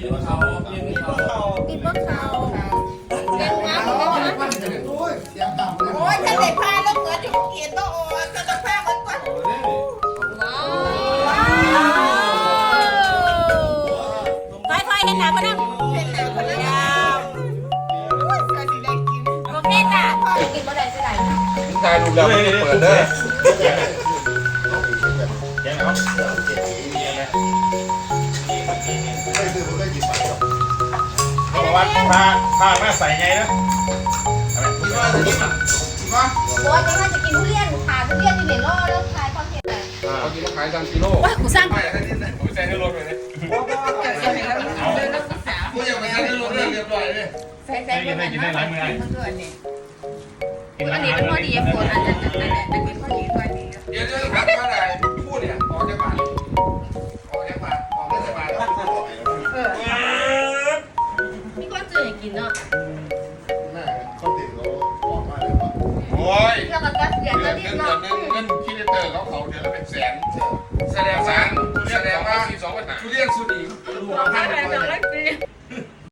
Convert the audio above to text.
หรือว่าเขากินเขากินพวกเขาเก่งมากเก่งมากโอ้ยเสียงต่ำเลยโอ้ยถ้าเด็กพาแล้วเกิดอยู่เกียรต้องโอ้ก็ต้องพากันก่อนว้าวถอยเห็นหน้าพนักเห็นแล้วคนละยาวใส่สีแดงกินโอเคจ้ะพ่อกินบ่ได้สิไหนตายดูแล้วไม่เปิดเด้อ ว่าพาพามาใส่ไงนะอะไรคิดว่าจะกินอะคิดว่าโอ้ยจังว่าจะกินทุเรียนขาทุเรียนอยู่ในโลแล้วขายความเห็นเลยเขากินขายสามกิโลว้ากูสร้างไม่ได้ที่ไหนผมใส่ในรถเลยกูยังไม่ทันได้รู้เรื่องเรียบร้อยเลยใส่ใส่เมื่อกี้ได้หลายมือเมื่อกี้นี่อันนี้เป็นพอดีฝนอันนั้นอันนั้นอันนี้พ กินเนาะแม่เขาติดเขาบอกมาเลยว่าโอ้ยแล้วก็ตัดเสียงเดืก็อนรีเงิบนเนาะเดือนเงินคิดเตอร์เขาเขาเดือนละเป็นแสนแสดงสารแสดงว่าสี่สองปัญหาทุเรียนสุดีบอกให้